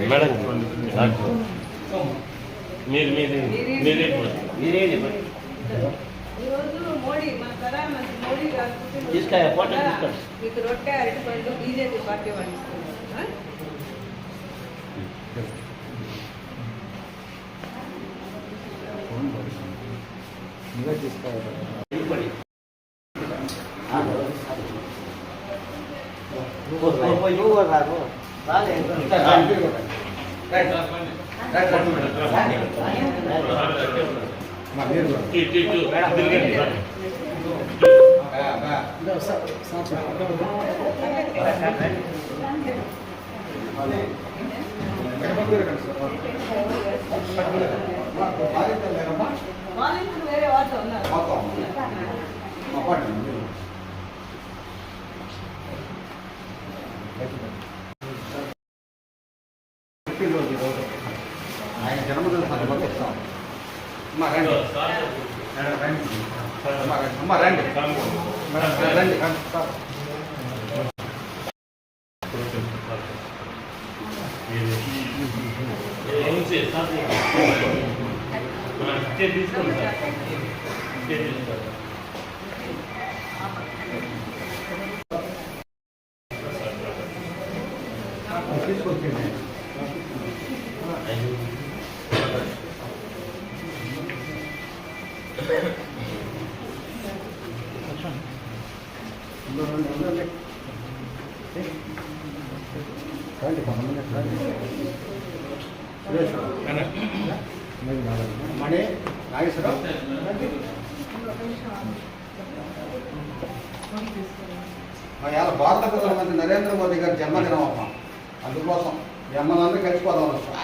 Madam మీరు మీరు మీరే మీరే. మీకు రొట్టె అరటిపండు బీజేపీ పార్టీ వాళ్ళు ఇస్తున్నారు వేరే వాళ్ళు ఉన్నారు ఆయన జన్మదిన సందర్భంగా ఇస్తాం అమ్మ రండి అమ్మ రండి అమ్మ రండి రండి రండి సార్. ఉంచే సార్ ఇచ్చే తీసుకోండి సార్ ఇచ్చే ఇవాళ భారత ప్రధానమంత్రి నరేంద్ర మోదీ గారి జన్మదినం అమ్మ అందుకోసం మీ అమ్మలందరూ కలిసిపోదాం వచ్చాం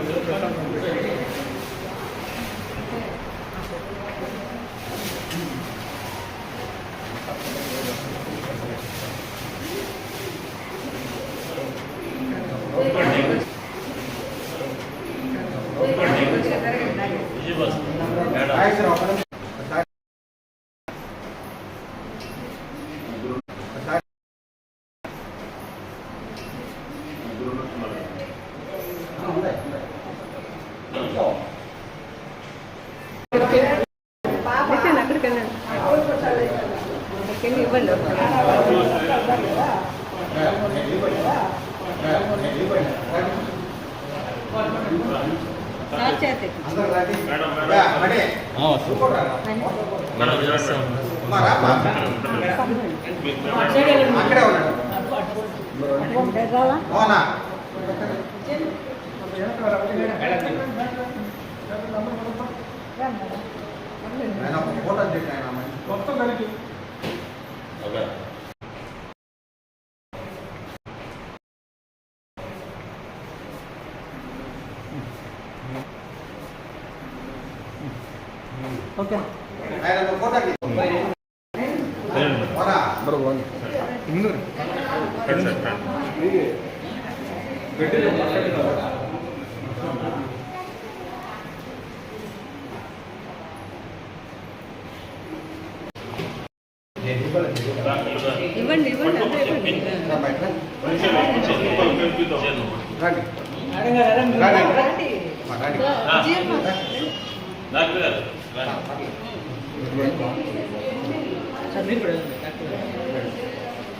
విజయవాడ అక్కడే ఉన్నాడు అవునా ఫోటో ఆయన మంచి. ఓకే ఆయన ఒక ఫోటో తీయండి. అవునా ఇవ్వండి ఇవ్వండి అంతా ఇవ్వండి. రండి. రండి. రండి. డాక్టర్ గారు మా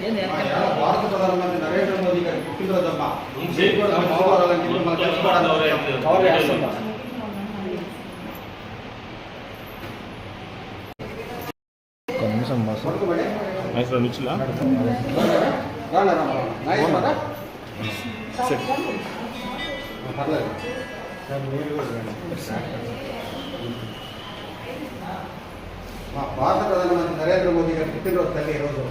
ఇవాళ భారత ప్రధానమంత్రి నరేంద్ర మోదీ గారి పుట్టినరోజు అమ్మా మీకు కూడా బాగోవాలని చెప్పి మనం తెలుసుకోవడానికి వచ్చాం. పడుకోబడి. నిచ్చులా రా, రా, రా, రా. నాగేశ్వర రా. పర్లేదు మా భారత ప్రధానమంత్రి నరేంద్ర మోదీ గారి పుట్టినరోజు తల్లి ఈరోజు.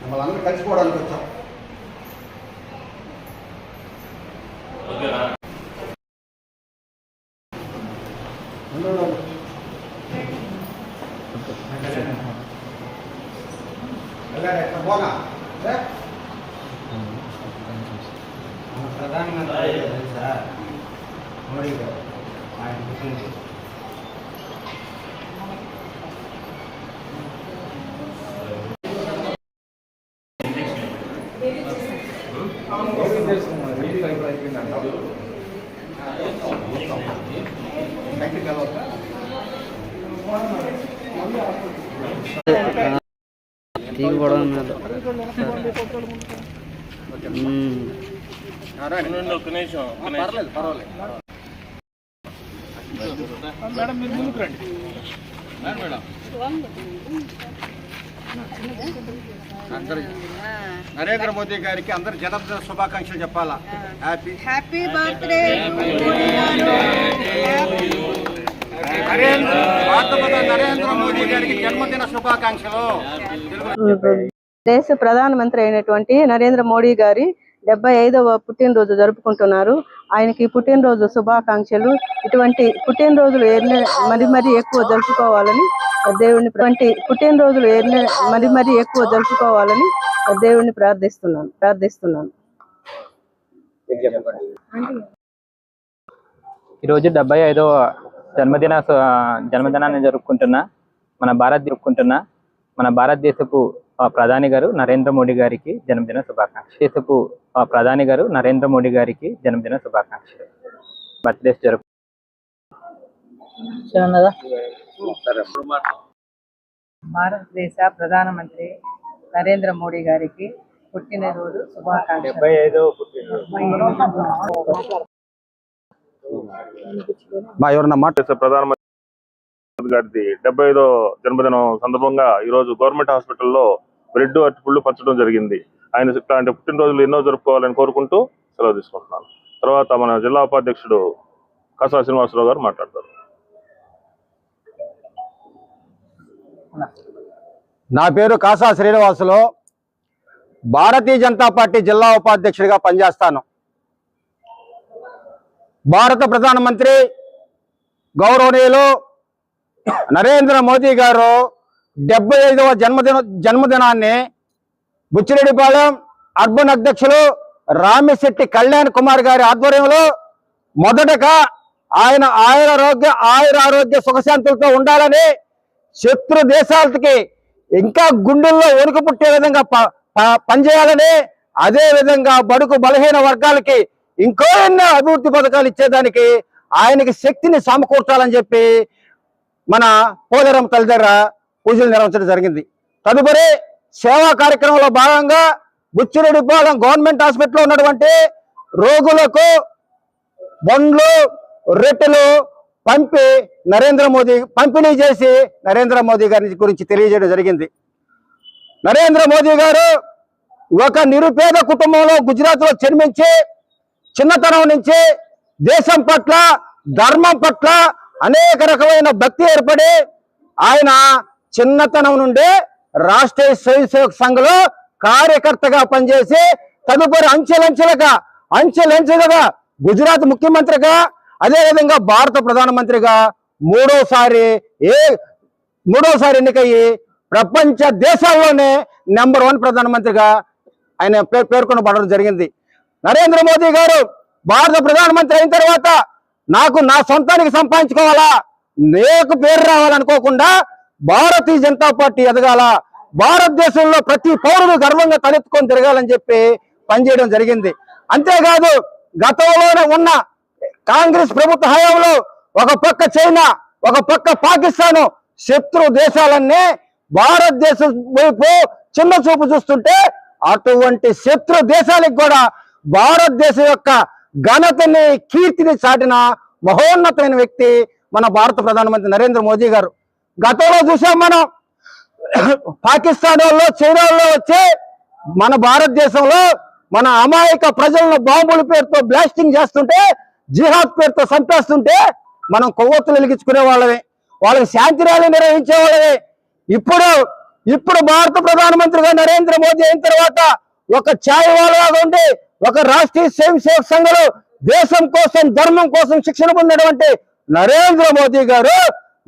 మమ్మల్ని అందరూ కలిసిపోవడానికి వచ్చాం. ప్రధానమంత్రి తెలుసా మోడీ గారు ఆయన టీవీ కూడా ఉన్నారు మ్మ్. రండి. నరేంద్ర మోదీ గారికి అందరు జన్మదిన శుభాకాంక్షలు చెప్పాలా హ్యాపీ హ్యాపీ బర్త్డే దేశ ప్రధానమంత్రి అయినటువంటి నరేంద్ర మోడీ గారి డెబ్బై ఐదవ పుట్టినరోజు జరుపుకుంటున్నారు. ఆయనకి పుట్టినరోజు శుభాకాంక్షలు. ఇటువంటి పుట్టినరోజులు ఎన్ని మరి మరి ఎక్కువ జరుపుకోవాలని దేవుణ్ణి ఇటువంటి పుట్టినరోజులు ఎన్ని మరి మరి ఎక్కువ జరుపుకోవాలని దేవుణ్ణి ప్రార్థిస్తున్నాను ప్రార్థిస్తున్నాను. ఈరోజు డెబ్బై ఐదవ జన్మదిన జన్మదినాన్ని జరుపుకుంటున్న మన భారత్ జరుపుకుంటున్న మన భారతదేశపు ప్రధాని గారు నరేంద్ర మోడీ గారికి జన్మదిన శుభాకాంక్షలు. దేశపు ప్రధాని గారు నరేంద్ర మోడీ గారికి జన్మదిన శుభాకాంక్షలు. బర్త్డేస్ జరుపు భారతదేశ ప్రధానమంత్రి నరేంద్ర మోడీ గారికి పుట్టినరోజు శుభాకాంక్షలు. మా ఎవరన్నా మాట ప్రధానమంత్రి గారిది డెబ్బై ఐదో జన్మదినం సందర్భంగా ఈ రోజు గవర్నమెంట్ హాస్పిటల్లో బ్రెడ్ అరటిపళ్ళు పంచడం జరిగింది. ఆయన ఇట్లాంటి పుట్టినరోజులు ఎన్నో జరుపుకోవాలని కోరుకుంటూ సెలవు తీసుకుంటున్నాను. తర్వాత మన జిల్లా ఉపాధ్యక్షుడు కసా శ్రీనివాసరావు గారు మాట్లాడతారు. నా పేరు కాసా శ్రీనివాసులు. భారతీయ జనతా పార్టీ జిల్లా ఉపాధ్యక్షుడిగా పనిచేస్తాను. భారత ప్రధానమంత్రి గౌరవనీయులు నరేంద్ర మోదీ గారు డెబ్బై ఐదవ జన్మదిన జన్మదినాన్ని బుచ్చిరెడ్డిపాలెం అర్బన్ అధ్యక్షులు రామిశెట్టి కళ్యాణ్ కుమార్ గారి ఆధ్వర్యంలో మొదటగా ఆయన ఆయుర ఆరోగ్య ఆయుర ఆరోగ్య సుఖశాంతులతో ఉండాలని శత్రు దేశాలకి ఇంకా గుండెల్లో వణుకు పుట్టే విధంగా ప- ప- పనిచేయాలని అదే విధంగా బడుకు బలహీన వర్గాలకి ఇంకో ఎన్నో అభివృద్ధి పథకాలు ఇచ్చేదానికి ఆయనకి శక్తిని సమకూర్చాలని చెప్పి మన పోలేరం తల్లి పూజలు నిర్వహించడం జరిగింది. తదుపరి సేవా కార్యక్రమంలో భాగంగా బుచ్చిరెడ్డిపాలెం గవర్నమెంట్ హాస్పిటల్లో ఉన్నటువంటి రోగులకు బండ్లు రొట్టెలు పంపి నరేంద్ర మోదీ పంపిణీ చేసి నరేంద్ర మోదీ గారి గురించి తెలియజేయడం జరిగింది. నరేంద్ర మోదీ గారు ఒక నిరుపేద కుటుంబంలో గుజరాత్లో జన్మించి చిన్నతనం నుంచి దేశం పట్ల ధర్మం పట్ల అనేక రకమైన భక్తి ఏర్పడి ఆయన చిన్నతనం నుండి రాష్ట్రీయ స్వయం సేవక సంఘ్లో కార్యకర్తగా పనిచేసి తదుపరి అంచెలంచెలుగా అంచెలంచెలుగా గుజరాత్ ముఖ్యమంత్రిగా అదేవిధంగా భారత ప్రధానమంత్రిగా మూడోసారి ఏ మూడోసారి ఎన్నికయ్యి ప్రపంచ దేశాల్లోనే నెంబర్ వన్ ప్రధానమంత్రిగా ఆయన పే పేర్కొనబడడం జరిగింది. నరేంద్ర మోదీ గారు భారత ప్రధానమంత్రి అయిన తర్వాత నాకు నా సొంతానికి సంపాదించుకోవాలా? నేకు పేరు రావాలనుకోకుండా భారతీయ జనతా పార్టీ ఎదగాల. భారతదేశంలో ప్రతి పౌరుడు గర్వంగా తలెత్తుకొని తిరగాలని చెప్పి పనిచేయడం జరిగింది. అంతేకాదు గతంలోనే ఉన్న కాంగ్రెస్ ప్రభుత్వ హయాంలో ఒక పక్క చైనా ఒక పక్క పాకిస్తాన్ శత్రు దేశాలన్నీ భారతదేశం వైపు చిన్న చూపు చూస్తుంటే అటువంటి శత్రు దేశాలకు కూడా భారతదేశం యొక్క ఘనతని కీర్తిని చాటిన మహోన్నతమైన వ్యక్తి మన భారత ప్రధానమంత్రి నరేంద్ర మోదీ గారు. గతంలో చూసాం మనం. పాకిస్తాన్ వాళ్ళు చైనా వాళ్ళు వచ్చి మన భారతదేశంలో మన అమాయక ప్రజలను బాంబుల పేరుతో బ్లాస్టింగ్ చేస్తుంటే జిహాద్ పేరుతో చంపేస్తుంటే మనం కొవ్వొత్తులు వెలిగించుకునే వాళ్ళమే. వాళ్ళకి శాంతి ర్యాలీ నిర్వహించే వాళ్ళమే. ఇప్పుడు ఇప్పుడు భారత ప్రధానమంత్రిగా నరేంద్ర మోదీ అయిన తర్వాత ఒక ఛాయ్ వాళ్ళగా ఉండి ఒక రాష్ట్రీయ స్వయం సేవక సంఘంలో దేశం కోసం ధర్మం కోసం శిక్షణ పొందినటువంటి నరేంద్ర మోదీ గారు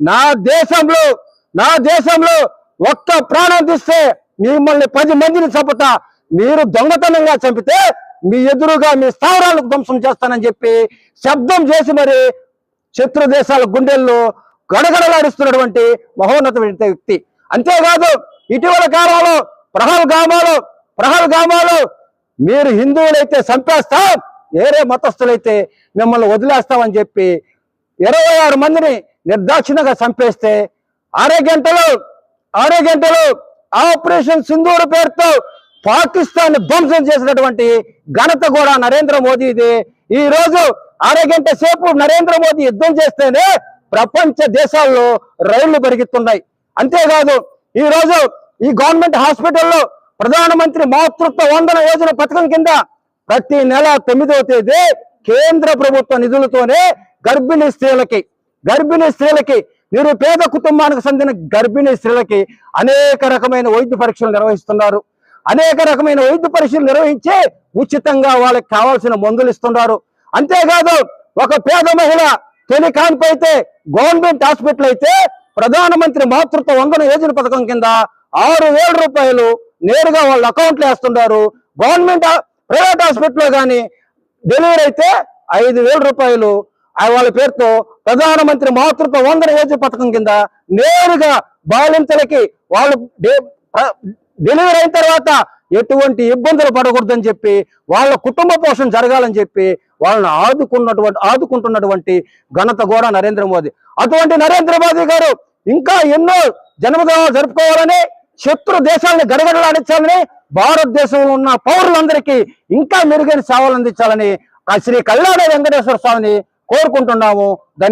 నా దేశంలో నా దేశంలో ఒక్క ప్రాణం తీస్తే మిమ్మల్ని పది మందిని చంపుతా. మీరు దొంగతనంగా చంపితే మీ ఎదురుగా మీ స్థావరాలకు ధ్వంసం చేస్తానని చెప్పి శబ్దం చేసి మరి శత్రు దేశాల గుండెల్లో గడగడలాడిస్తున్నటువంటి మహోన్నతమైన వ్యక్తి. అంతేకాదు ఇటీవల కాలంలో ప్రహల్ గామాలు మీరు హిందువులైతే చంపేస్తాం వేరే మతస్థులైతే మిమ్మల్ని వదిలేస్తామని చెప్పి ఇరవై ఆరు మందిని నిర్దాక్షిణ్యంగా చంపేస్తే ఆరే గంటలు ఆరే గంటలు ఆపరేషన్ సింధూరు పేరుతో పాకిస్తాన్ ధ్వంసం చేసినటువంటి ఘనత కూడా నరేంద్ర మోదీది. ఈ రోజు అరగంట సేపు నరేంద్ర మోదీ యుద్ధం చేస్తేనే ప్రపంచ దేశాల్లో రైళ్ళు పెరుగుతున్నాయి అంతేకాదు ఈ రోజు ఈ గవర్నమెంట్ హాస్పిటల్లో ప్రధానమంత్రి మాతృత్వ వందన యోజన పథకం కింద ప్రతి నెల తొమ్మిదవ తేదీ కేంద్ర ప్రభుత్వ నిధులతోనే గర్భిణీ స్త్రీలకి గర్భిణీ స్త్రీలకి నిరుపేద కుటుంబానికి చెందిన గర్భిణీ స్త్రీలకి అనేక రకమైన వైద్య పరీక్షలు నిర్వహిస్తున్నారు. అనేక రకమైన వైద్య పరీక్షలు నిర్వహించి ఉచితంగా వాళ్ళకి కావాల్సిన మందులు ఇస్తున్నారు. అంతేకాదు ఒక పేద మహిళ టెలికాన్పు అయితే గవర్నమెంట్ హాస్పిటల్ అయితే ప్రధానమంత్రి మాతృత్వ వందన యోజన పథకం కింద ఆరు వేల రూపాయలు నేరుగా వాళ్ళ అకౌంట్లు వేస్తున్నారు గవర్నమెంట్ ప్రైవేట్ హాస్పిటల్లో కానీ డెలివరీ అయితే ఐదు వేల రూపాయలు. వాళ్ళ పేరుతో ప్రధానమంత్రి మాతృత్వ వందన యోజన పథకం కింద నేరుగా బాలింతలకి వాళ్ళు డెలివరీ అయిన తర్వాత ఎటువంటి ఇబ్బందులు పడకూడదని చెప్పి వాళ్ళ కుటుంబ పోషణ జరగాలని చెప్పి వాళ్ళని ఆదుకున్నటువంటి ఆదుకుంటున్నటువంటి ఘనత కూడా నరేంద్ర మోదీ. అటువంటి నరేంద్ర మోదీ గారు ఇంకా ఎన్నో జన్మదినాలు జరుపుకోవాలని శత్రు దేశాలని గడగడలాడించాలని భారతదేశంలో ఉన్న పౌరులందరికీ ఇంకా మెరుగైన సేవలు అందించాలని ఆ శ్రీ కళ్యాణ వెంకటేశ్వర స్వామిని కోరుకుంటున్నాము.